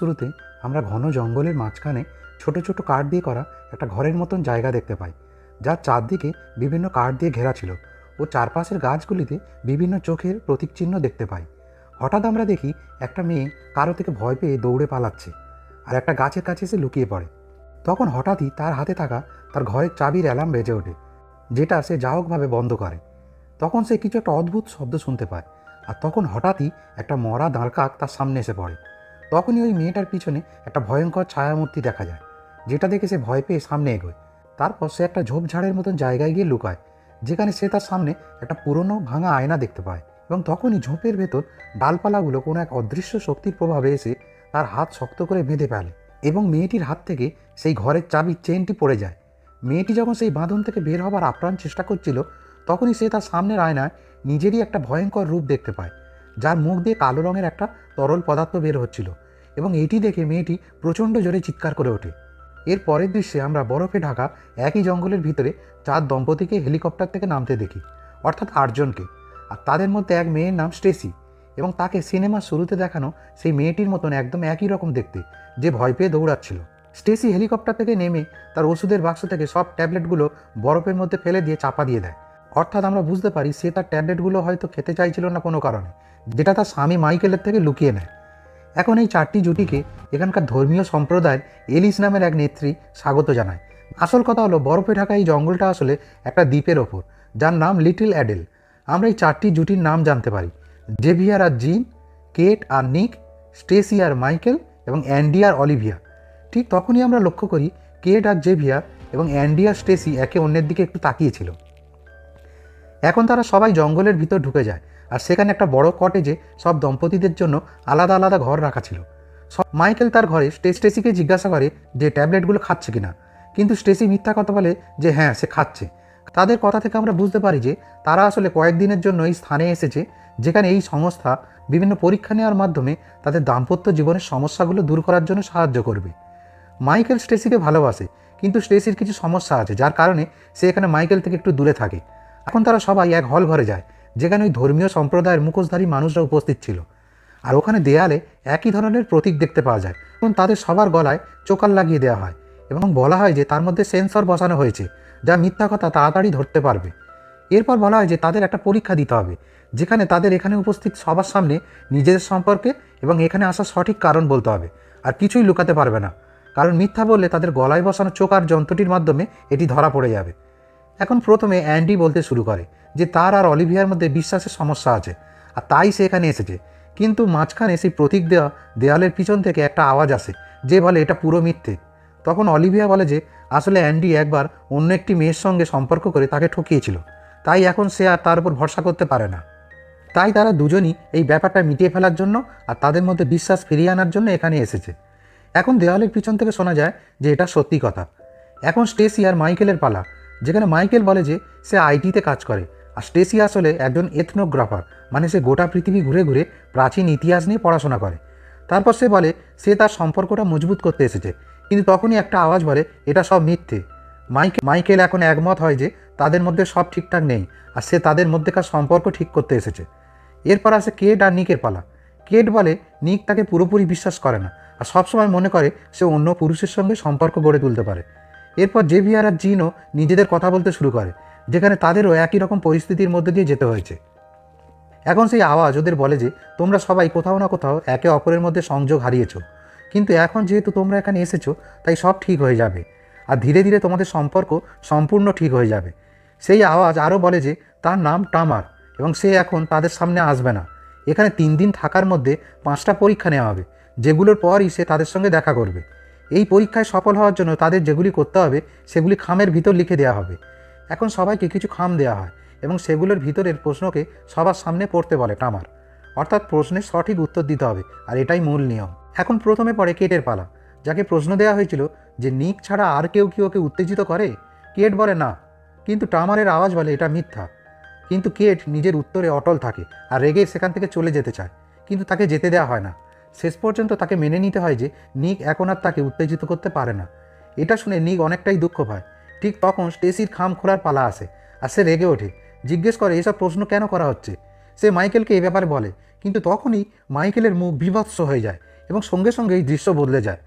শুরুতে আমরা ঘন জঙ্গলের মাঝখানে ছোট ছোট কাঠ দিয়ে করা একটা ঘরের মতন জায়গা দেখতে পাই, যার চারদিকে বিভিন্ন কাঠ দিয়ে ঘেরা ছিল ও চারপাশের গাছগুলিতে বিভিন্ন চোখের প্রতীক চিহ্ন দেখতে পাই। হঠাৎ আমরা দেখি একটা মেয়ে কারও থেকে ভয় পেয়ে দৌড়ে পালাচ্ছে আর একটা গাছের কাছে এসে লুকিয়ে পড়ে। তখন হঠাৎই তার হাতে থাকা তার ঘরের চাবির অ্যালার্ম বেজে ওঠে, যেটা সে যা হোকভাবে বন্ধ করে। তখন সে কিছু একটা অদ্ভুত শব্দ শুনতে পায় আর তখন হঠাৎই একটা মরা দাঁড় কাক তার সামনে এসে পড়ে। তখনই ওই মেয়েটার পিছনে একটা ভয়ঙ্কর ছায়ামূর্তি দেখা যায়, যেটা দেখে সে ভয় পেয়ে সামনে এগোয়। তারপর সে একটা ঝোপঝাড়ের মতন জায়গায় গিয়ে লুকায়, যেখানে সে তার সামনে একটা পুরনো ভাঙা আয়না দেখতে পায় এবং তখনই ঝোপের ভেতর ডালপালাগুলো কোনো এক অদৃশ্য শক্তির প্রভাবে এসে তার হাত শক্ত করে বেঁধে ফেলে এবং মেয়েটির হাত থেকে সেই ঘরের চাবির চেনটি পড়ে যায়। মেয়েটি যখন সেই বাঁধন থেকে বের হবার আপ্রাণ চেষ্টা করছিল, তখনই সে তার সামনের আয়নায় নিজেরই একটা ভয়ঙ্কর রূপ দেখতে পায়। যার মুখ দিয়ে কালো রঙের একটা তরল পদার্থ বের হচ্ছিল এবং এটি দেখে মেয়েটি প্রচণ্ড জোরে চিৎকার করে ওঠে। এর পরের দৃশ্যে আমরা বরফে ঢাকা একই জঙ্গলের ভিতরে চার দম্পতিকে হেলিকপ্টার থেকে নামতে দেখি, অর্থাৎ আটজনকে আর তাদের মধ্যে এক মেয়ের নাম স্টেসি এবং তাকে সিনেমার শুরুতে দেখানো সেই মেয়েটির মতন একদম একই রকম দেখতে, যে ভয় পেয়ে দৌড়াচ্ছিল। স্টেসি হেলিকপ্টার থেকে নেমে তার ওষুধের বাক্স থেকে সব ট্যাবলেটগুলো বরফের মধ্যে ফেলে দিয়ে চাপা দিয়ে দেয়। অর্থাৎ আমরা বুঝতে পারি সে তার ট্যাবলেটগুলো হয়তো খেতে চাইছিল না কোনো কারণে। যেটা তার স্বামী মাইকেলের থেকে লুকিয়ে নেয়। এখন এই চারটি জুটিকে এখানকার ধর্মীয় সম্প্রদায়ের এলিস নামের এক নেত্রী স্বাগত জানায়। আসল কথা হলো, বরফে ঢাকা এই জঙ্গলটা আসলে একটা দ্বীপের ওপর, যার নাম লিটল অ্যাডেল। আমরা এই চারটি জুটির নাম জানতে পারি। জেভিয়ার আর জিন, কেট আর নিক, স্টেসি আর মাইকেল এবং অ্যান্ডি আর অলিভিয়া। ঠিক তখনই আমরা লক্ষ্য করি, কেট আর জেভিয়ার এবং অ্যান্ডি আর স্টেসি একে অন্যের দিকে একটু তাকিয়েছিল এখন তারা সবাই জঙ্গলের ভিতর ঢুকে যায়। আর সেখানে একটা বড় কটেজে সব দম্পতিদের জন্য আলাদা আলাদা ঘর রাখা ছিল। সব মাইকেল তার ঘরে স্টে স্টেসিকে জিজ্ঞাসা করে যে ট্যাবলেটগুলো খাচ্ছে কিনা। কিন্তু স্টেসি মিথ্যা কথা বলে যে হ্যাঁ সে খাচ্ছে। তাদের কথা থেকে আমরা বুঝতে পারি যে তারা আসলে কয়েকদিনের জন্য এই স্থানে এসেছে, যেখানে এই সংস্থা বিভিন্ন পরীক্ষা নেওয়ার মাধ্যমে তাদের দাম্পত্য জীবনের সমস্যাগুলো দূর করার জন্য সাহায্য করবে। মাইকেল স্টেসিকে ভালোবাসে, কিন্তু স্টেসির কিছু সমস্যা আছে, যার কারণে সে এখানে মাইকেল থেকে একটু দূরে থাকে। এখন তারা সবাই এক হল ঘরে যায়। যেখানে ওই ধর্মীয় সম্প্রদায়ের মুখোশধারী মানুষরা উপস্থিত ছিল। আর ওখানে দেয়ালে একই ধরনের প্রতীক দেখতে পাওয়া যায়। এবং তাদের সবার গলায় চোকাল লাগিয়ে দেওয়া হয় এবং বলা হয় যে তার মধ্যে সেন্সর বসানো হয়েছে, যা মিথ্যা কথা তাড়াতাড়ি ধরতে পারবে। এরপর বলা হয় যে তাদের একটা পরীক্ষা দিতে হবে, যেখানে তাদের এখানে উপস্থিত সবার সামনে নিজেদের সম্পর্কে এবং এখানে আসার সঠিক কারণ বলতে হবে। আর কিছুই লুকাতে পারবে না, কারণ মিথ্যা বললে তাদের গলায় বসানো চোকার যন্ত্রটির মাধ্যমে এটি ধরা পড়ে যাবে। এখন প্রথমে অ্যান্ডি বলতে শুরু করে। যে তার আর অলিভিয়ার মধ্যে বিশ্বাসের সমস্যা আছে। আর তাই সে এখানে এসেছে। কিন্তু মাঝখানে সেই প্রতীক দেওয়া দেওয়ালের পিছন থেকে একটা আওয়াজ আসে, যে বলে, এটা পুরো মিথ্যে। তখন অলিভিয়া বলে যে, আসলে অ্যান্ডি একবার অন্য একটি মেয়ের সঙ্গে সম্পর্ক করে তাকে ঠকিয়েছিল। তাই এখন সে আর তার উপর ভরসা করতে পারে না। তাই তারা দুজনই এই ব্যাপারটা মিটিয়ে ফেলার জন্য আর তাদের মধ্যে বিশ্বাস ফিরিয়ে আনার জন্য এখানে এসেছে। এখন দেওয়ালের পিছন থেকে শোনা যায় যে, এটা সত্যি কথা। এখন স্টেসি আর মাইকেলের পালা, যেখানে মাইকেল বলে যে, সে আইটিতে কাজ করে। আর স্টেসি আসলে একজন এথনোগ্রাফার মানে সে গোটা পৃথিবী ঘুরে ঘুরে প্রাচীন ইতিহাস নিয়ে পড়াশোনা করে। তারপর সে বলে, সে তার সম্পর্কটা মজবুত করতে এসেছে, কিন্তু তখনই একটা আওয়াজ বলে, এটা সব মিথ্যে। মাইকেল মাইকেল এখন একমত হয় যে, তাদের মধ্যে সব ঠিকঠাক নেই, আর সে তাদের মধ্যেকার সম্পর্ক ঠিক করতে এসেছে। এরপর আসে কেট আর নিকের পালা। কেট বলে, নিক তাকে পুরোপুরি বিশ্বাস করে না, আর সবসময় মনে করে সে অন্য পুরুষের সঙ্গে সম্পর্ক গড়ে তুলতে পারে। এরপর জেভিয়ার আর জিনও নিজেদের কথা বলতে শুরু করে। যেখানে তাদেরও একই রকম পরিস্থিতির মধ্যে দিয়ে যেতে হয়েছে। এখন সেই আওয়াজ ওদের বলে যে, তোমরা সবাই কোথাও না কোথাও একে অপরের মধ্যে সংযোগ হারিয়েছ। কিন্তু এখন যেহেতু তোমরা এখানে এসেছ, তাই সব ঠিক হয়ে যাবে। আর ধীরে ধীরে তোমাদের সম্পর্ক সম্পূর্ণ ঠিক হয়ে যাবে। সেই আওয়াজ আরও বলে যে, তার নাম টামার এবং সে এখন তাদের সামনে আসবে না। এখানে তিন দিন থাকার মধ্যে পাঁচটা পরীক্ষা নেওয়া হবে, যেগুলোর পরই সে তাদের সঙ্গে দেখা করবে। এই পরীক্ষায় সফল হওয়ার জন্য তাদের যেগুলি করতে হবে, সেগুলি খামের ভিতর লিখে দেওয়া হবে। এখন সবাইকে কিছু খাম দেওয়া হয় এবং সেগুলোর ভিতরের প্রশ্নকে সবার সামনে পড়তে বলে টামার। অর্থাৎ প্রশ্নের সঠিক উত্তর দিতে হবে, আর এটাই মূল নিয়ম। এখন প্রথমে পড়ে কেটের পালা। যাকে প্রশ্ন দেওয়া হয়েছিল যে নিক ছাড়া আর কেউ কি ওকে উত্তেজিত করে? কেট বলে না। কিন্তু টামারের আওয়াজ বলে এটা মিথ্যা। কিন্তু কেট নিজের উত্তরে অটল থাকে আর রেগে সেখান থেকে চলে যেতে চায়। কিন্তু তাকে যেতে দেওয়া হয় না। শেষ পর্যন্ত তাকে মেনে নিতে হয় যে নিক এখন আর তাকে উত্তেজিত করতে পারে না। এটা শুনে নিক অনেকটাই দুঃখ পায়। ঠিক তখন স্টেসির খাম খোলার পালা আসে আর সে রেগে ওঠে। জিজ্ঞেস করে, এসব প্রশ্ন কেন করা হচ্ছে? সে মাইকেলকে এ ব্যাপারে বলে, কিন্তু তখনই মাইকেলের মুখ বিভৎস হয়ে যায় এবং সঙ্গে সঙ্গে এই দৃশ্য বদলে যায়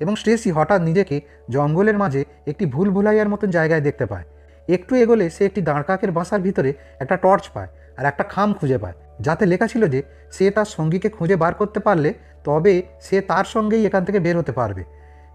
এবং স্টেসি হঠাৎ নিজেকে জঙ্গলের মাঝে একটি ভুল ভুলাইয়ার মতন জায়গায় দেখতে পায়। একটু এগোলে সে একটি দাঁড়কাকের বাসার ভিতরে একটা টর্চ পায় আর একটা খাম খুঁজে পায়, যাতে লেখা ছিল যে সে তার সঙ্গীকে খুঁজে বার করতে পারলে তবে সে তার সঙ্গেই এখান থেকে বের হতে পারবে।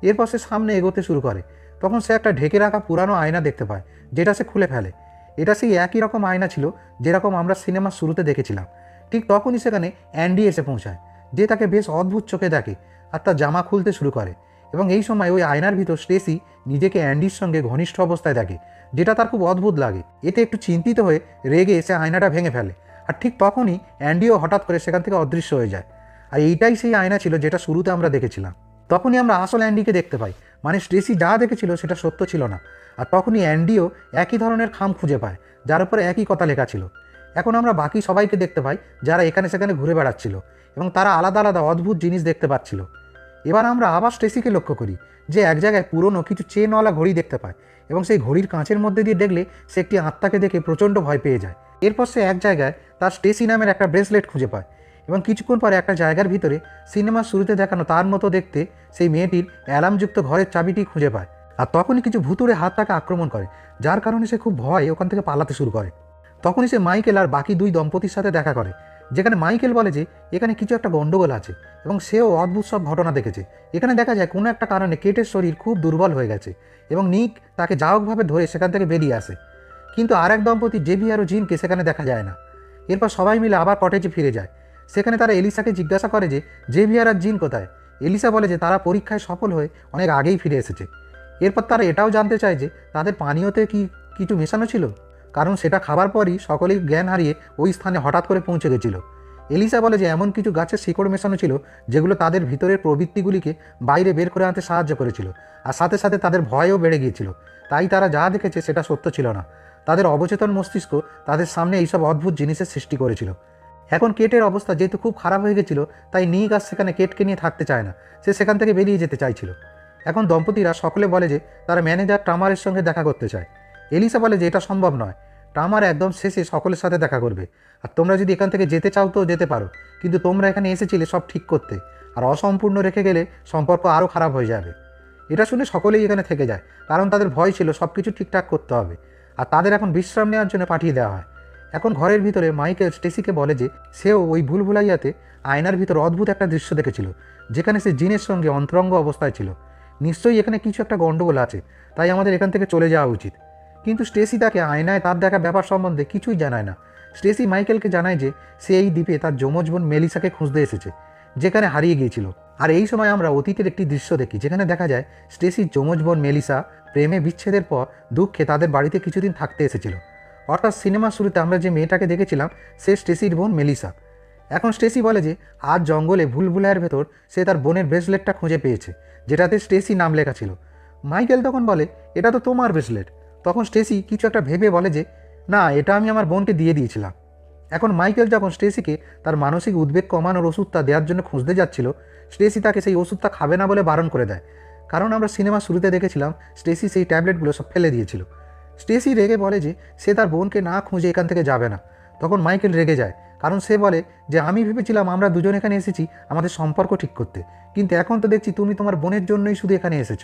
এরপর সে সামনে এগোতে শুরু করে তখন সে একটা ঢেকে রাখা পুরানো আয়না দেখতে পায়, যেটা সে খুলে ফেলে। এটা সেই একই রকম আয়না ছিল যেরকম আমরা সিনেমার শুরুতে দেখেছিলাম। ঠিক তখনই সেখানে অ্যান্ডি এসে পৌঁছায়, যে তাকে বেশ অদ্ভুত চোখে দেখে আর তার জামা খুলতে শুরু করে। এবং এই সময় ওই আয়নার ভিতর স্টেসি নিজেকে অ্যান্ডির সঙ্গে ঘনিষ্ঠ অবস্থায় দেখে, যেটা তার খুব অদ্ভুত লাগে। এতে একটু চিন্তিত হয়ে রেগে এসে আয়নাটা ভেঙে ফেলে। আর ঠিক তখনই অ্যান্ডিও হঠাৎ করে সেখান থেকে অদৃশ্য হয়ে যায়। আর এইটাই সেই আয়না ছিল যেটা শুরুতে আমরা দেখেছিলাম। তখনই আমরা আসল অ্যান্ডিকে দেখতে পাই। মানে স্টেসি যা দেখেছিল সেটা সত্য ছিল না। আর তখনই অ্যান্ডিও একই ধরনের খাম খুঁজে পায়, যার উপরে একই কথা লেখা ছিল। এখন আমরা বাকি সবাইকে দেখতে পাই, যারা এখানে সেখানে ঘুরে বেড়াচ্ছিল এবং তারা আলাদা আলাদা অদ্ভুত জিনিস দেখতে পাচ্ছিল। এবার আমরা আবার স্টেসিকে লক্ষ্য করি, যে এক জায়গায় পুরনো কিছু চেনওয়ালা ঘড়ি দেখতে পায় এবং সেই ঘড়ির কাঁচের মধ্যে দিয়ে দেখলে সে একটি আত্মাকে দেখে প্রচণ্ড ভয় পেয়ে যায়। এরপর সে এক জায়গায় তার স্টেসি নামের একটা ব্রেসলেট খুঁজে পায় এবং কিছুক্ষণ পরে একটা জায়গার ভিতরে সিনেমার শুরুতে দেখানো তার মতো দেখতে সেই মেয়েটির অ্যালার্মযুক্ত ঘরের চাবিটি খুঁজে পায় আর তখনই কিছু ভুতুড়ে হাত তাকে আক্রমণ করে, যার কারণে সে খুব ভয় ওখান থেকে পালাতে শুরু করে। তখনই সে মাইকেল আর বাকি দুই দম্পতির সাথে দেখা করে, যেখানে মাইকেল বলে যে এখানে কিছু একটা গণ্ডগোল আছে এবং সেও অদ্ভুত সব ঘটনা দেখেছে। এখানে দেখা যায় কোনো একটা কারণে কেটের শরীর খুব দুর্বল হয়ে গেছে এবং নিক তাকে যা হোকভাবে ধরে সেখান থেকে বেরিয়ে আসে। কিন্তু আর এক দম্পতি জেভিয়ার ও জিনকে সেখানে দেখা যায় না। এরপর সবাই মিলে আবার কটেজে ফিরে যায়। সেখানে তারা এলিসাকে জিজ্ঞাসা করে যে জেভিয়ার আর জিন কোথায়? এলিসা বলে যে, তারা পরীক্ষায় সফল হয়ে অনেক আগেই ফিরে এসেছে। এরপর তারা এটাও জানতে চায় যে, তাদের পানীয়তে কি কিছু মেশানো ছিল? কারণ সেটা খাবার পরই সকলেই জ্ঞান হারিয়ে ওই স্থানে হঠাৎ করে পৌঁছে গেছিল। এলিসা বলে যে, এমন কিছু গাছের শিকড় মেশানো ছিল, যেগুলো তাদের ভিতরের প্রবৃত্তিগুলিকে বাইরে বের করে আনতে সাহায্য করেছিল, আর সাথে সাথে তাদের ভয়ও বেড়ে গিয়েছিল। তাই তারা যা দেখেছে সেটা সত্য ছিল না। তাদের অবচেতন মস্তিষ্ক তাদের সামনে এইসব অদ্ভুত জিনিসের সৃষ্টি করেছিল। এখন কেটের অবস্থা যেহেতু খুব খারাপ হয়ে গেছিল, তাই নিক আর সেখানে কেটকে নিয়ে থাকতে চায় না। সে সেখান থেকে বেরিয়ে যেতে চাইছিল। এখন দম্পতিরা সকলে বলে যে, তারা ম্যানেজার টামারের সঙ্গে দেখা করতে চায়। এলিসা বলে যে, এটা সম্ভব নয়। টামার একদম শেষে সকলের সাথে দেখা করবে। আর তোমরা যদি এখান থেকে যেতে চাও তো যেতে পারো। কিন্তু তোমরা এখানে এসেছিলে সব ঠিক করতে। আর অসম্পূর্ণ রেখে গেলে সম্পর্ক আরও খারাপ হয়ে যাবে। এটা শুনে সকলেই এখানে থেকে যায়। কারণ তাদের ভয় ছিল সব কিছু ঠিকঠাক করতে হবে। আর তাদের এখন বিশ্রাম নেওয়ার জন্য পাঠিয়ে দেওয়া হয়। এখন ঘরের ভিতরে মাইকেল স্টেসিকে বলে যে সেও ওই ভুলভুলাইয়াতে আয়নার ভিতর অদ্ভুত একটা দৃশ্য দেখেছিল, যেখানে সে জিনের সঙ্গে অন্তরঙ্গ অবস্থায় ছিল। নিশ্চয়ই এখানে কিছু একটা গণ্ডগোল আছে, তাই আমাদের এখান থেকে চলে যাওয়া উচিত। কিন্তু স্টেসি তাকে আয়নায় তার দেখা ব্যাপার সম্বন্ধে কিছুই জানায় না। স্টেসি মাইকেলকে জানায় যে সে এই দ্বীপে তার যমজ বোন মেলিসাকে খুঁজতে এসেছে, যেখানে হারিয়ে গিয়েছিল। আর এই সময় আমরা অতীতের একটি দৃশ্য দেখি, যেখানে দেখা যায় স্টেসির যমজ বোন মেলিসা প্রেমে বিচ্ছেদের পর দুঃখে তাদের বাড়িতে কিছুদিন থাকতে এসেছিল। অর্থাৎ সিনেমার শুরুতে আমরা যে মেয়েটাকে দেখেছিলাম, সে স্টেসির বোন মেলিসা। এখন স্টেসি বলে যে, আজ জঙ্গলে ভুলভুলাইয়ের ভেতর সে তার বোনের ব্রেসলেটটা খুঁজে পেয়েছে, যেটাতে স্টেসি নাম লেখা ছিল। মাইকেল তখন বলে, এটা তো তোমার ব্রেসলেট। তখন স্টেসি কিছু একটা ভেবে বলে যে, না, এটা আমি আমার বোনকে দিয়ে দিয়েছিলাম। এখন মাইকেল যখন স্টেসিকে তার মানসিক উদ্বেগ কমানোর ওষুধটা দেওয়ার জন্য খুঁজতে যাচ্ছিল, স্টেসি তাকে সেই ওষুধটা খাবে না বলে বারণ করে দেয়। কারণ আমরা সিনেমা শুরুতে দেখেছিলাম, স্টেসি সেই ট্যাবলেটগুলো সব ফেলে দিয়েছিল। স্টেসি রেগে বলে যে, সে তার বোনকে না খুঁজে এখান থেকে যাবে না। তখন মাইকেল রেগে যায়, কারণ সে বলে যে, আমি ভেবেছিলাম আমরা দুজন এখানে এসেছি আমাদের সম্পর্ক ঠিক করতে, কিন্তু এখন তো দেখছি তুমি তোমার বোনের জন্যই শুধু এখানে এসেছ।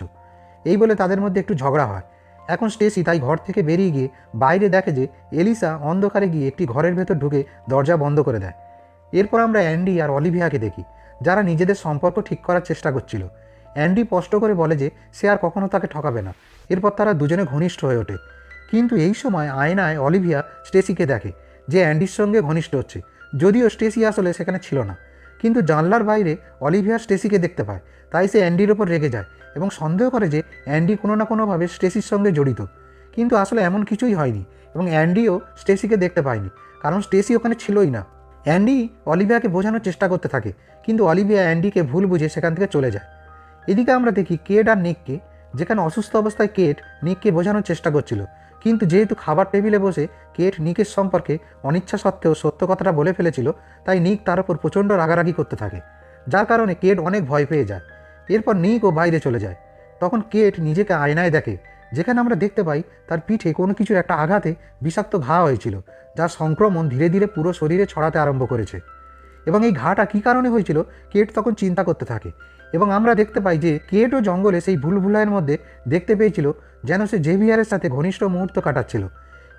এই বলে তাদের মধ্যে একটু ঝগড়া হয়। এখন স্টেসি তাই ঘর থেকে বেরিয়ে গিয়ে বাইরে দেখে যে, এলিসা অন্ধকারে গিয়ে একটি ঘরের ভেতর ঢুকে দরজা বন্ধ করে দেয়। এরপর আমরা অ্যান্ডি আর অলিভিয়াকে দেখি, যারা নিজেদের সম্পর্ক ঠিক করার চেষ্টা করছিল। অ্যান্ডি স্পষ্ট করে বলে যে, সে আর কখনো তাকে ঠকাবে না। এরপর তারা দুজনে ঘনিষ্ঠ হয়ে ওঠে। কিন্তু এই সময় আয়নায় অলিভিয়া স্টেসিকে দেখে যে অ্যান্ডির সঙ্গে ঘনিষ্ঠ হচ্ছে। যদিও স্টেসি আসলে সেখানে ছিল না, কিন্তু জানলার বাইরে অলিভিয়া স্টেসিকে দেখতে পায়। তাই সে অ্যান্ডির ওপর রেগে যায় এবং সন্দেহ করে যে অ্যান্ডি কোনো না কোনোভাবে স্টেসির সঙ্গে জড়িত। কিন্তু আসলে এমন কিছুই হয়নি এবং অ্যান্ডিও স্টেসিকে দেখতে পায়নি, কারণ স্টেসি ওখানে ছিলই না। অ্যান্ডি অলিভিয়াকে বোঝানোর চেষ্টা করতে থাকে, কিন্তু অলিভিয়া অ্যান্ডিকে ভুল বুঝে সেখান থেকে চলে যায়। এদিকে আমরা দেখি কেট আর নিককে, যেখানে অসুস্থ অবস্থায় কেট নিককে বোঝানোর চেষ্টা করছিল। কিন্তু যেহেতু খাবার টেবিলে বসে কেট নিকের সম্পর্কে অনিচ্ছা সত্ত্বেও সত্য কথাটা বলে ফেলেছিল, তাই নিক তার উপর প্রচণ্ড রাগারাগি করতে থাকে। যার কারণে কেট অনেক ভয় পেয়ে যায়। এরপর নিক ও বাইরে চলে যায়। তখন কেট নিজেকে আয়নায় দেখে, যেখানে আমরা দেখতে পাই তার পিঠে কোনো কিছুর একটা আঘাতে বিষাক্ত ঘা হয়েছিল যার সংক্রমণ ধীরে ধীরে পুরো শরীরে ছড়াতে আরম্ভ করেছে। এবং এই ঘাটা কী কারণে হয়েছিল, কেট তখন চিন্তা করতে থাকে। এবং আমরা দেখতে পাই যে কেটও জঙ্গলে সেই ভুলভুলাইয়ের মধ্যে দেখতে পেয়েছিল যেন সে জেভিয়ারের সাথে ঘনিষ্ঠ মুহূর্ত কাটাচ্ছিল।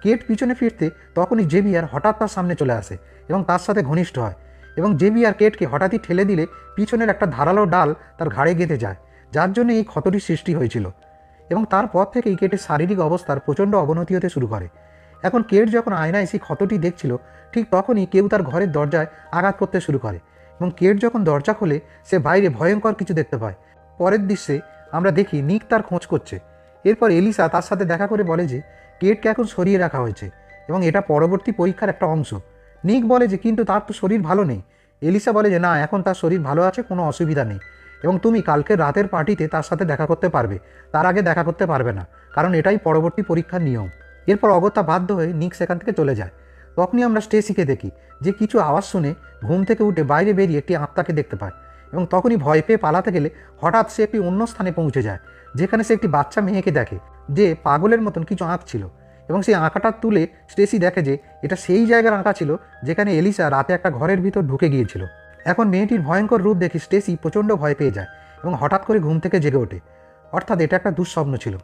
কেট পিছনে ফিরতে তখনই জেভিয়ার হঠাৎ তার সামনে চলে আসে এবং তার সাথে ঘনিষ্ঠ হয় এবং জেভিয়ার কেটকে হঠাৎই ঠেলে দিলে পিছনের একটা ধারালো ডাল তার ঘাড়ে গেঁথে যায়, যার জন্য এই ক্ষতটির সৃষ্টি হয়েছিল এবং তারপর থেকেই কেটের শারীরিক অবস্থার প্রচণ্ড অবনতি হতে শুরু করে। এখন কেট যখন আয়নায় সেই ক্ষতটি দেখছিল, ঠিক তখনই কেউ তার ঘরের দরজায় আঘাত করতে শুরু করে এবং কেট যখন দরজা খোলে, সে বাইরে ভয়ঙ্কর কিছু দেখতে পায়। পরের দৃশ্যে আমরা দেখি নিক তার খোঁজ করছে। এরপর এলিসা তার সাথে দেখা করে বলে যে, কেটকে এখন সরিয়ে রাখা হয়েছে এবং এটা পরবর্তী পরীক্ষার একটা অংশ। নিক বলে যে, কিন্তু তার তো শরীর ভালো নেই। এলিসা বলে যে, না, এখন তার শরীর ভালো আছে, কোনো অসুবিধা নেই। এবং তুমি কালকে রাতের পার্টিতে তার সাথে দেখা করতে পারবে। তার আগে দেখা করতে পারবে না, কারণ এটাই পরবর্তী পরীক্ষার নিয়ম। এরপর অগত্যা বাধ্য হয়ে নিক সেখান থেকে চলে যায়। তখনই আমরা স্টেসিকে দেখি যে কিছু আওয়াজ শুনে ঘুম থেকে উঠে বাইরে বেরিয়ে একটি আত্মাকে দেখতে পায় এবং তখনই ভয় পেয়ে পালাতে গেলে হঠাৎ সে একটি অন্য স্থানে পৌঁছে যায়, যেখানে সে একটি বাচ্চা মেয়েকে দেখে যে পাগলের মতন কিছু আঁক ছিল এবং সেই আঁকাটা তুলে স্টেসি দেখে যে এটা সেই জায়গার আঁকা ছিল যেখানে এলিসা রাতে একটা ঘরের ভিতর ঢুকে গিয়েছিল। এখন মেয়েটির ভয়ঙ্কর রূপ দেখে স্টেসি প্রচণ্ড ভয় পেয়ে যায় এবং হঠাৎ করে ঘুম থেকে জেগে ওঠে। অর্থাৎ এটা একটা দুঃস্বপ্ন ছিল।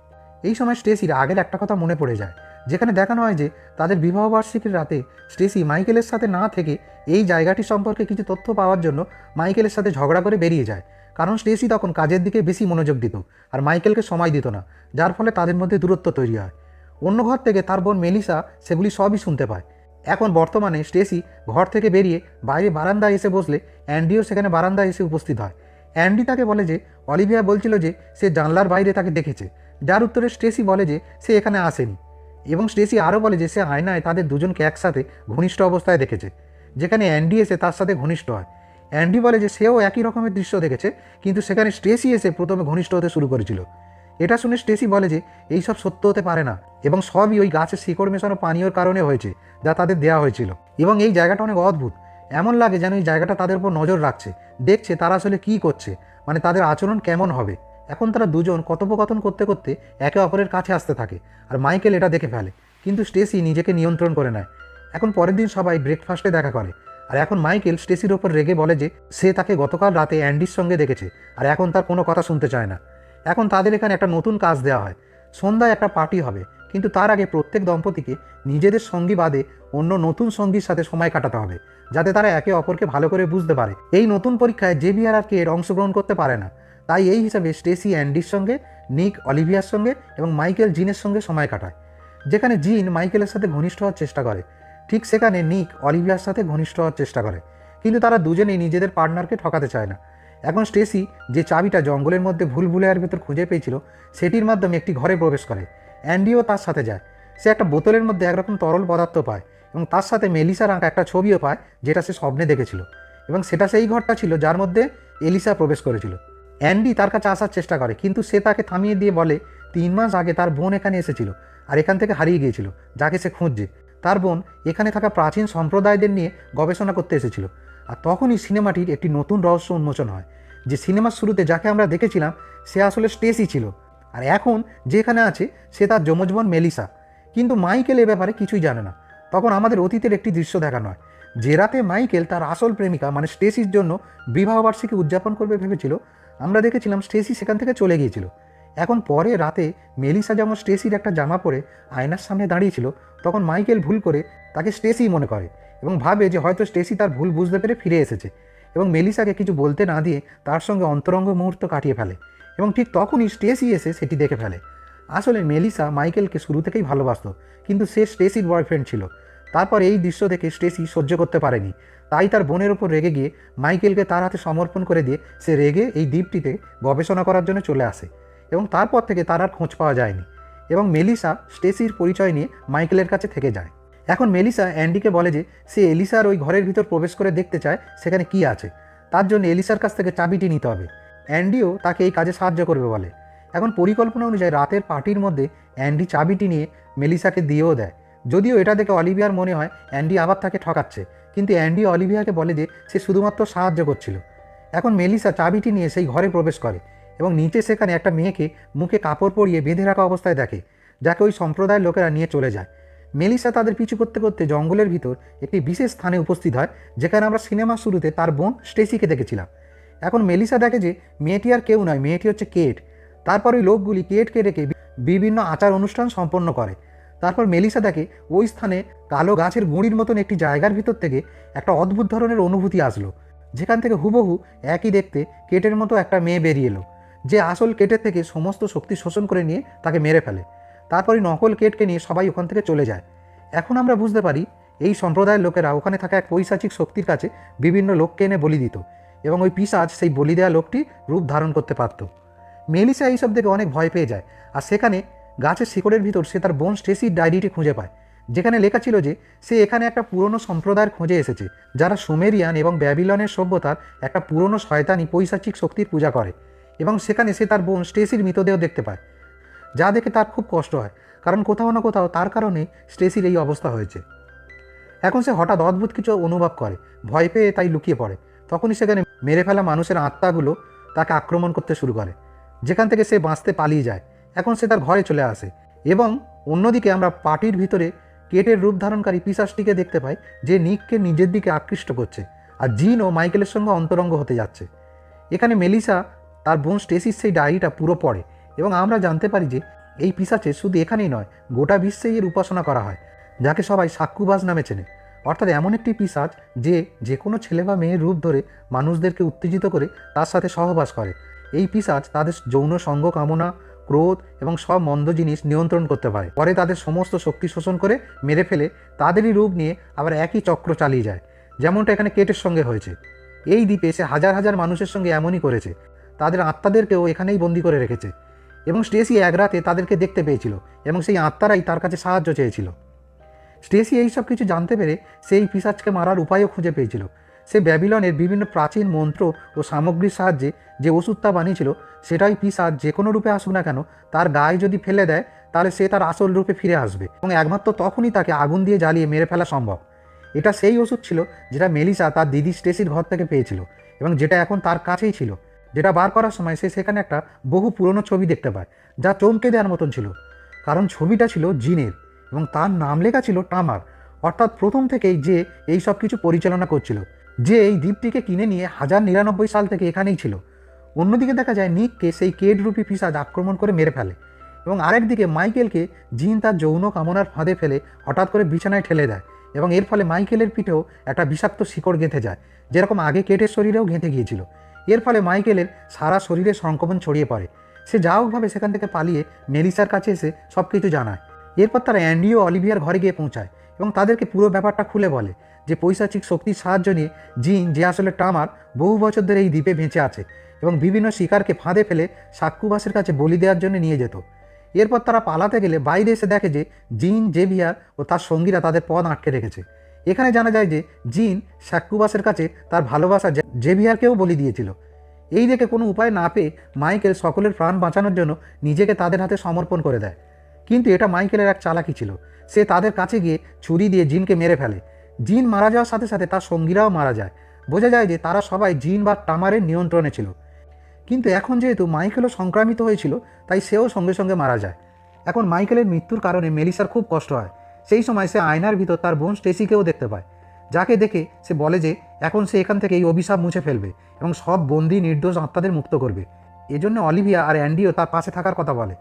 এই সময় স্টেসির আগের একটা কথা মনে পড়ে যায়, যেখানে দেখানো হয় যে তাদের বিবাহবার্ষিকীর রাতে স্টেসি মাইকেলের সাথে না থেকে এই জায়গাটি সম্পর্কে কিছু তথ্য পাওয়ার জন্য মাইকেলের সাথে ঝগড়া করে বেরিয়ে যায়। কারণ স্টেসি তখন কাজের দিকে বেশি মনোযোগ দিত আর মাইকেলকে সময় দিত না, যার ফলে তাদের মধ্যে দূরত্ব তৈরি হয়। অন্য ঘর থেকে তার বোন মেলিসা সেগুলি সবই শুনতে পায়। এখন বর্তমানে স্টেসি ঘর থেকে বেরিয়ে বাইরে বারান্দায় এসে বসলে অ্যান্ডিও সেখানে বারান্দায় এসে উপস্থিত হয়। অ্যান্ডি তাকে বলে যে, অলিভিয়া বলছিল যে সে জানলার বাইরে তাকে দেখেছে। যার উত্তরে স্টেসি বলে যে সে এখানে আসেনি এবং স্টেসি আরও বলে যে সে আয়নায় তাদের দুজনকে একসাথে ঘনিষ্ঠ অবস্থায় দেখেছে, যেখানে অ্যান্ডি এসে তার সাথে ঘনিষ্ঠ হয়। অ্যান্ডি বলে যে সেও একই রকমের দৃশ্য দেখেছে, কিন্তু সেখানে স্টেসি এসে প্রথমে ঘনিষ্ঠ হতে শুরু করেছিল। এটা শুনে স্টেসি বলে যে এইসব সত্য হতে পারে না এবং সবই ওই গাছের শিকড় মেশানো পানীয়র কারণে হয়েছে, যা তাদের দেওয়া হয়েছিল। এবং এই জায়গাটা অনেক অদ্ভুত। এমন লাগে যেন এই জায়গাটা তাদের উপর নজর রাখছে, দেখছে তারা আসলে কী করছে মানে তাদের আচরণ কেমন হবে। এখন তারা দুজন কথোপকথন করতে করতে একে অপরের কাছে আসতে থাকে আর মাইকেল এটা দেখে ফেলে। কিন্তু স্টেসি নিজেকে নিয়ন্ত্রণ করে নেয়। এখন পরের দিন সবাই ব্রেকফাস্টে দেখা করে। আর এখন মাইকেল স্টেসির ওপর রেগে বলে যে সে তাকে গতকাল রাতে অ্যান্ডির সঙ্গে দেখেছে আর এখন তার কোনো কথা শুনতে চায় না। এখন তাদের এখানে একটা নতুন কাজ দেওয়া হয়। সন্ধ্যায় একটা পার্টি হবে, কিন্তু তার আগে প্রত্যেক দম্পতিকে নিজেদের সঙ্গী বাদে অন্য নতুন সঙ্গীর সাথে সময় কাটাতে হবে, যাতে তারা একে অপরকে ভালো করে বুঝতে পারে। এই নতুন পরীক্ষায় জেভিয়ার আর কের অংশগ্রহণ করতে পারে না। তাই এই হিসাবে স্টেসি অ্যান্ডির সঙ্গে, নিক অলিভিয়ার সঙ্গে এবং মাইকেল জিনের সঙ্গে সময় কাটায়। যেখানে জিন মাইকেলের সাথে ঘনিষ্ঠ হওয়ার চেষ্টা করে, ঠিক সেখানে নিক অলিভিয়ার সাথে ঘনিষ্ঠ হওয়ার চেষ্টা করে। কিন্তু তারা দুজনেই নিজেদের পার্টনারকে ঠকাতে চায় না। এখন স্টেসি যে চাবিটা জঙ্গলের মধ্যে ভুল ভুলেয়ার ভেতর খুঁজে পেয়েছিল, সেটির মাধ্যমে একটি ঘরে প্রবেশ করে। অ্যান্ডিও তার সাথে যায়। সে একটা বোতলের মধ্যে একরকম তরল পদার্থ পায় এবং তার সাথে মেলিসার আঁকা একটা ছবিও পায়, যেটা সে স্বপ্নে দেখেছিল। এবং সেটা সেই ঘরটা ছিল যার মধ্যে এলিসা প্রবেশ করেছিল। অ্যান্ডি তার কাছে আসার চেষ্টা করে, কিন্তু সে তাকে থামিয়ে দিয়ে বলে, তিন মাস আগে তার বোন এখানে এসেছিল আর এখান থেকে হারিয়ে গিয়েছিল, যাকে সে খুঁজছে। তার বোন এখানে থাকা প্রাচীন সম্প্রদায়দের নিয়ে গবেষণা করতে এসেছিল। আর তখনই সিনেমাটির একটি নতুন রহস্য উন্মোচন হয়, যে সিনেমার শুরুতে যাকে আমরা দেখেছিলাম, সে আসলে স্টেসি ছিল। আর এখন যেখানে আছে, সে তার যমজ বোন মেলিসা। কিন্তু মাইকেল এ ব্যাপারে কিছুই জানে না। তখন আমাদের অতীতের একটি দৃশ্য দেখানো হয়, যে রাতে মাইকেল তার আসল প্রেমিকা মানে স্টেসির জন্য বিবাহবার্ষিকী উদযাপন করবে ভেবেছিল আমরা দেখেছিলাম স্টেসি সেখান থেকে চলে গিয়েছিল। এখন পরে রাতে মেলিসা যেমন স্টেসির একটা জামা পরে আয়নার সামনে দাঁড়িয়েছিল, তখন মাইকেল ভুল করে তাকে স্টেসি মনে করে এবং ভাবে যে হয়তো স্টেসি তার ভুল বুঝতে পেরে ফিরে এসেছে এবং মেলিসাকে কিছু বলতে না দিয়ে তার সঙ্গে অন্তরঙ্গ মুহূর্ত কাটিয়ে ফেলে এবং ঠিক তখনই স্টেসি এসে সেটি দেখে ফেলে। আসলে মেলিসা মাইকেলকে শুরু থেকেই ভালোবাসত, কিন্তু সে স্টেসির বয়ফ্রেন্ড ছিল। তারপর এই দৃশ্য দেখে স্টেসি সহ্য করতে পারেনি। তাই তার বোনের ওপর রেগে গিয়ে মাইকেলকে তার হাতে সমর্পণ করে দিয়ে সে রেগে এই দ্বীপটিতে গবেষণা করার জন্য চলে আসে এবং তারপর থেকে তার আর খোঁজ পাওয়া যায়নি এবং মেলিসা স্টেসির পরিচয় নিয়ে মাইকেলের কাছে থেকে যায়। এখন মেলিসা অ্যান্ডিকে বলে যে সে এলিসার ওই ঘরের ভিতর প্রবেশ করে দেখতে চায় সেখানে কি আছে। তার জন্য এলিসার কাছ থেকে চাবিটি নিতে হবে। অ্যান্ডিও তাকে এই কাজে সাহায্য করবে বলে। এখন পরিকল্পনা অনুযায়ী রাতের পার্টির মধ্যে অ্যান্ডি চাবিটি নিয়ে মেলিসাকে দিয়েও দেয়। যদিও এটা দেখে অলিভিয়ার মনে হয় অ্যান্ডি আবার তাকে ঠকাচ্ছে। কিন্তু অ্যান্ডি অলিভিয়াকে বলে যে সে শুধুমাত্র সাহায্য করছিল। এখন মেলিসা চাবিটি নিয়ে সেই ঘরে প্রবেশ করে এবং নিচে সেখানে একটা মেয়েকে মুখে কাপড় পরিয়ে বেঁধে রাখা অবস্থায় দেখে, যাকে ওই সম্প্রদায়ের লোকেরা নিয়ে চলে যায়। মেলিসা তাদের পিছু করতে করতে জঙ্গলের ভিতর একটি বিশেষ স্থানে উপস্থিত হয়, যেখানে আমরা সিনেমা শুরুতে তার বোন স্টেসিকে দেখেছিলাম। এখন মেলিসা দেখে যে মেয়েটি আর কেউ নয়, মেয়েটি হচ্ছে কেট। তারপর ওই লোকগুলি কেটকে রেখে বিভিন্ন আচার অনুষ্ঠান সম্পন্ন করে। তারপর মেলিসা দেখে ওই স্থানে কালো গাছের গুঁড়ির মতন একটি জায়গার ভিতর থেকে একটা অদ্ভুত ধরনের অনুভূতি আসলো। যেখান থেকে হুবহু একই দেখতে কেটের মতো একটা মেয়ে বেরিয়ে এলো, যে আসল কেটের থেকে সমস্ত শক্তি শোষণ করে নিয়ে তাকে মেরে ফেলে। তারপরে নকল কেটকে নিয়ে সবাই ওখান থেকে চলে যায়। এখন আমরা বুঝতে পারি এই সম্প্রদায়ের লোকেরা ওখানে থাকা এক পৈশাচিক শক্তির কাছে বিভিন্ন লোককে এনে বলি দিত এবং ওই পিসাজ সেই বলি দেওয়া লোকটি রূপ ধারণ করতে পারত। মেলিসা এইসব দেখে অনেক ভয় পেয়ে যায়। আর সেখানে গাছের শিকড়ের ভিতর সে তার বোন স্টেসির ডায়েরিটি খুঁজে পায়, যেখানে লেখা ছিল যে সে এখানে একটা পুরনো সম্প্রদায়ের খোঁজে এসেছে, যারা সুমেরিয়ান এবং ব্যাবিলনের সভ্যতার একটা পুরনো শয়তানি পৈশাচিক শক্তির পূজা করে এবং সেখানে সে তার বোন স্টেসির মৃতদেহ দেখতে পায়, যা দেখে তার খুব কষ্ট হয়, কারণ কোথাও না কোথাও তার কারণে স্টেসির এই অবস্থা হয়েছে। এখন সে হঠাৎ অদ্ভুত কিছু অনুভব করে, ভয় পেয়ে তাই লুকিয়ে পড়ে। তখনই সেখানে মেরে ফেলা মানুষের আত্মাগুলো তাকে আক্রমণ করতে শুরু করে, যেখান থেকে সে বাঁচতে পালিয়ে যায়। এখন সে তার ঘরে চলে আসে এবং অন্যদিকে আমরা পার্টির ভিতরে কেটের রূপ ধারণকারী পিসাসটিকে দেখতে পাই যে নিককে নিজের দিকে আকৃষ্ট করছে আর জিন ও মাইকেলের সঙ্গে অন্তরঙ্গ হতে যাচ্ছে। এখানে মেলিসা তার বোন স্টেসির সেই ডায়েরিটা পুরো পড়ে এবং আমরা জানতে পারি যে এই পিসাচে শুধু এখানেই নয়, গোটা বিশ্বেই এর উপাসনা করা হয়, যাকে সবাই সাক্ষুবাজ নামে চেনে। অর্থাৎ এমন একটি পিসাচ যে যে কোনো ছেলে বা মেয়ের রূপ ধরে মানুষদেরকে উত্তেজিত করে তার সাথে সহবাস করে। এই পিসাচ তাদের যৌন সঙ্গ কামনা ক্রোধ এবং সব মন্দ জিনিস নিয়ন্ত্রণ করতে পারে। পরে তাদের সমস্ত শক্তি শোষণ করে মেরে ফেলে তাদেরই রূপ নিয়ে আবার একই চক্র চালিয়ে যায়, যেমনটা এখানে কেটের সঙ্গে হয়েছে। এই দ্বীপে সে হাজার হাজার মানুষের সঙ্গে এমনই করেছে। তাদের আত্মাদেরকেও এখানেই বন্দি করে রেখেছে এবং স্টেসি এক রাতে তাদেরকে দেখতে পেয়েছিল এবং সেই আত্মারাই তার কাছে সাহায্য চেয়েছিল। স্টেসি এই সব কিছু জানতে পেরে সেই পিসাজকে মারার উপায়ও খুঁজে পেয়েছিল। সে ব্যাবিলনের বিভিন্ন প্রাচীন মন্ত্র ও সামগ্রীর সাহায্যে যে ওষুধটা বানিয়েছিল সেটাই পিসাজ যে কোনো রূপে আসুক না কেন, তার গায়ে যদি ফেলে দেয়, তাহলে সে তার আসল রূপে ফিরে আসবে। এবং একমাত্র তখনই তাকে আগুন দিয়ে জ্বালিয়ে মেরে ফেলা সম্ভব। এটা সেই ওষুধ ছিল যেটা মেলিসা তার দিদি স্টেসির ঘর থেকে পেয়েছিল, এবং যেটা এখন তার কাছেই ছিল। যেটা বার করার সময় সে সেখানে একটা বহু পুরনো ছবি দেখতে পায়, যা চমকে দেওয়ার মতন ছিল। কারণ ছবিটা ছিল জিনের, এবং তার নাম লেখা ছিল টামার। অর্থাৎ প্রথম থেকেই যে এই সব কিছু পরিচালনা করছিল, যে এই দ্বীপটিকে কিনে নিয়ে হাজার নিরানব্বই সাল থেকে এখানেই ছিল। অন্যদিকে দেখা যায় নিককে সেই কেড রূপী পিসাজ আক্রমণ করে মেরে ফেলে এবং আরেকদিকে মাইকেলকে জিন তার যৌন কামনার ফাঁদে ফেলে হঠাৎ করে বিছানায় ঠেলে দেয় এবং এর ফলে মাইকেলের পিঠেও একটা বিষাক্ত শিকড় গেঁথে যায়, যেরকম আগে কেটের শরীরেও গেঁথে গিয়েছিল। এর ফলে মাইকেলের সারা শরীরে সংক্রমণ ছড়িয়ে পড়ে। সে যা হোকভাবে সেখান থেকে পালিয়ে মেলিসার কাছে এসে সব কিছু জানায়। এরপর তারা অ্যান্ডি ও অলিভিয়ার ঘরে গিয়ে পৌঁছায় এবং তাদেরকে পুরো ব্যাপারটা খুলে বলে যে পৈশাচিক শক্তির সাহায্য নিয়ে জিন, যে আসলে টামার, বহু বছর ধরে এই দ্বীপে বেঁচে আছে এবং বিভিন্ন শিকারকে ফাঁদে ফেলে সাক্কুবাসের কাছে বলি দেওয়ার জন্য নিয়ে যেত। এরপর তারা পালাতে গেলে বাইরে এসে দেখে যে জিন, জেভিয়ার ও তার সঙ্গীরা তাদের পথ আটকে রেখেছে। এখানে জানা যায় যে জিন সাক্কুবাসের কাছে তার ভালোবাসা জেভিয়ারকেও বলি দিয়েছিল। এই দেখে কোনো উপায় না পেয়ে মাইকেল সকলের প্রাণ বাঁচানোর জন্য নিজেকে তাদের হাতে সমর্পণ করে দেয়। কিন্তু এটা মাইকেলের এক চালাকি ছিল। সে তাদের কাছে গিয়ে ছুরি দিয়ে জিনকে মেরে ফেলে। জিন মারা যাওয়ার সাথে সাথে তার সঙ্গীরাও মারা যায়। বোঝা যায় যে তারা সবাই জিন বা টামারের নিয়ন্ত্রণে ছিল। কিন্তু এখন যেহেতু মাইকেলও সংক্রামিত হয়েছিল, তাই সেও সঙ্গে সঙ্গে মারা যায়। এখন মাইকেলের মৃত্যুর কারণে মেলিসার খুব কষ্ট হয়। সেই সময় সে আয়নার ভিতর তার বোন স্টেসিকেও দেখতে পায়, যাকে দেখে সে বলে যে, এখন সে এখান থেকে এই অভিশাপ মুছে ফেলবে এবং সব বন্দি, নির্দোষ আত্মাদের মুক্ত করবে। এজন্য অলিভিয়া আর অ্যান্ডিও তার পাশে থাকার কথা বলে।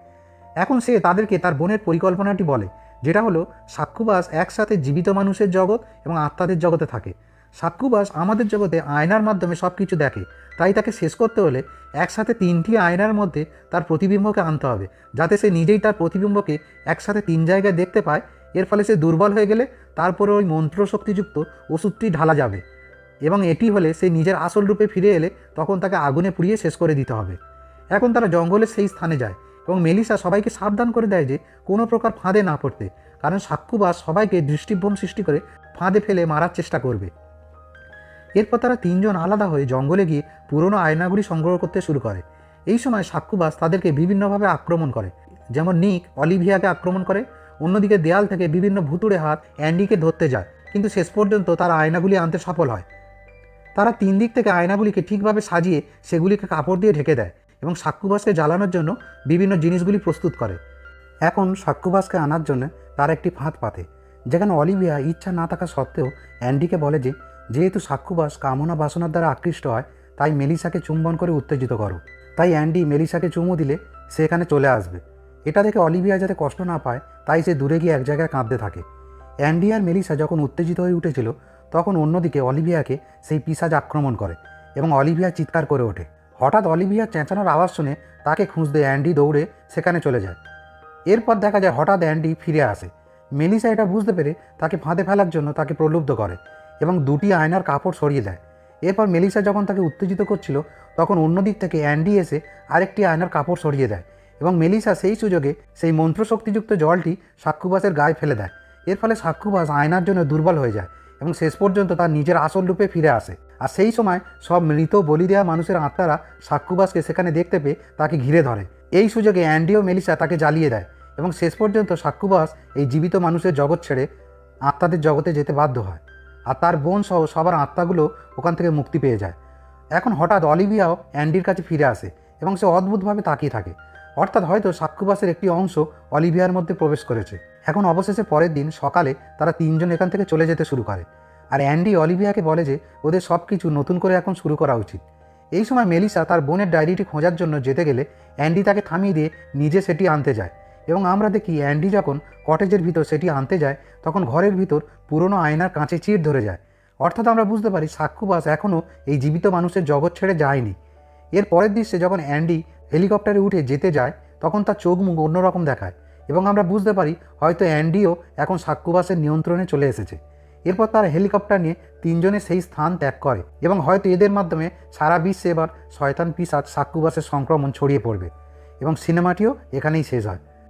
এখন সে তাদেরকে তার বোনের পরিকল্পনাটি বলে, যেটা হলো সাক্ষুবাস একসাথে জীবিত মানুষের জগৎ এবং আত্মাদের জগতে থাকে। সাক্ষুবাস আমাদের জগতে আয়নার মাধ্যমে সব কিছু দেখে। তাই তাকে শেষ করতে হলে একসাথে তিনটি আয়নার মধ্যে তার প্রতিবিম্বকে আনতে হবে, যাতে সে নিজেই তার প্রতিবিম্বকে একসাথে তিন জায়গায় দেখতে পায়। এর ফলে সে দুর্বল হয়ে গেলে তারপরে ওই মন্ত্র শক্তিযুক্ত ওষুধটি ঢালা যাবে এবং এটি হলে সে নিজের আসল রূপে ফিরে এলে তখন তাকে আগুনে পুড়িয়ে শেষ করে দিতে হবে। এখন তারা জঙ্গলের সেই স্থানে যায় এবং মেলিসা সবাইকে সাবধান করে দেয় যে কোনো প্রকার ফাঁদে না পড়তে, কারণ সাক্ষুবাস সবাইকে দৃষ্টিভ্রম সৃষ্টি করে ফাঁদে ফেলে মারার চেষ্টা করবে। এরপর তারা তিনজন আলাদা হয়ে জঙ্গলে গিয়ে পুরনো আয়নাগুলি সংগ্রহ করতে শুরু করে। এই সময় সাক্ষুবাস তাদেরকে বিভিন্নভাবে আক্রমণ করে। যেমন নিক, অলিভিয়াকে আক্রমণ করে, অন্যদিকে দেয়াল থেকে বিভিন্ন ভুতুড়ে হাত অ্যান্ডিকে ধরতে যায়। কিন্তু শেষ পর্যন্ত তারা আয়নাগুলি আনতে সফল হয়। তারা তিন দিক থেকে আয়নাগুলিকে ঠিকভাবে সাজিয়ে সেগুলিকে কাপড় দিয়ে ঢেকে দেয় এবং সাক্ষুবাসকে জ্বালানোর জন্য বিভিন্ন জিনিসগুলি প্রস্তুত করে। এখন সাক্ষুবাসকে আনার জন্য তারা একটি ফাঁদ পাতে, যেখানে অলিভিয়া ইচ্ছা না থাকা সত্ত্বেও অ্যান্ডিকে বলে যে যেহেতু সাক্ষুবাস কামনা বাসনার দ্বারা আকৃষ্ট হয়, তাই মেলিসাকে চুম্বন করে উত্তেজিত করো। তাই অ্যান্ডি মেলিসাকে চুমু দিলে সে এখানে চলে আসবে। এটা দেখে অলিভিয়া যাতে কষ্ট না পায়, তাই সে দূরে গিয়ে এক জায়গায় কাঁদতে থাকে। অ্যান্ডি আর মেলিসা যখন উত্তেজিত হয়ে উঠেছিল, তখন অন্যদিকে অলিভিয়াকে সেই পিসাজ আক্রমণ করে এবং অলিভিয়া চিৎকার করে ওঠে। হঠাৎ অলিভিয়ার চেঁচানোর আওয়াজ শুনে তাকে খুঁজতে অ্যান্ডি দৌড়ে সেখানে চলে যায়। এরপর দেখা যায় হঠাৎ অ্যান্ডি ফিরে আসে। মেলিসা এটা বুঝতে পেরে তাকে ফাঁদে ফেলার জন্য তাকে প্রলুব্ধ করে। এবং দুটি আয়নার কাপড় সরিয়ে দেয়। এরপর মেলিসা যখন তাকে উত্তেজিত করছিল, তখন অন্য দিক থেকে অ্যান্ডি এসে আরেকটি আয়নার কাপড় সরিয়ে দেয় এবং মেলিসা সেই সুযোগে সেই মন্ত্রশক্তিযুক্ত জলটি সাক্ষুবাসের গায়ে ফেলে দেয়। এর ফলে সাক্ষুবাস আয়নার জন্য দুর্বল হয়ে যায় এবং শেষ পর্যন্ত তার নিজের আসল রূপে ফিরে আসে। আর সেই সময় সব মৃত বলি দেওয়া মানুষের আত্মারা সাক্ষুবাসকে সেখানে দেখতে পেয়ে তাকে ঘিরে ধরে। এই সুযোগে অ্যান্ডি ও মেলিসা তাকে জ্বালিয়ে দেয় এবং শেষ পর্যন্ত সাক্ষুবাস এই জীবিত মানুষের জগৎ ছেড়ে আত্মাদের জগতে যেতে বাধ্য হয়। আর তার বোন সহ সবার আত্মাগুলো ওখান থেকে মুক্তি পেয়ে যায়। এখন হঠাৎ অলিভিয়াও অ্যান্ডির কাছে ফিরে আসে এবং সে অদ্ভুতভাবে তাকিয়ে থাকে। অর্থাৎ হয়তো সাক্ষুবাসের একটি অংশ অলিভিয়ার মধ্যে প্রবেশ করেছে। এখন অবশেষে পরের দিন সকালে তারা তিনজন এখান থেকে চলে যেতে শুরু করে। আর অ্যান্ডি অলিভিয়াকে বলে যে, ওদের সব কিছু নতুন করে এখন শুরু করা উচিত। এই সময় মেলিসা তার বোনের ডায়েরিটি খোঁজার জন্য যেতে গেলে অ্যান্ডি তাকে থামিয়ে দিয়ে নিজে সেটি আনতে যায়। এবং আমরা দেখি অ্যান্ডি যখন কটেজের ভিতর সেটি আনতে যায়, তখন ঘরের ভিতর পুরনো আয়নার কাঁচে চির ধরে যায়। অর্থাৎ আমরা বুঝতে পারি সাক্ষুবাস এখনও এই জীবিত মানুষের জগৎ ছেড়ে যায়নি। এর পরের দৃশ্যে যখন অ্যান্ডি হেলিকপ্টারে উঠে যেতে যায়, তখন তার চোখ মুখ অন্যরকম দেখায় এবং আমরা বুঝতে পারি হয়তো অ্যান্ডিও এখন সাক্ষুবাসের নিয়ন্ত্রণে চলে এসেছে। এরপর তারা হেলিকপ্টার নিয়ে তিনজনে সেই স্থান ত্যাগ করে এবং হয়তো এদের মাধ্যমে সারা বিশ্বে এবার শয়তান পিসাজ সাক্ষুবাসের সংক্রমণ ছড়িয়ে পড়বে এবং সিনেমাটিও এখানেই শেষ হয়।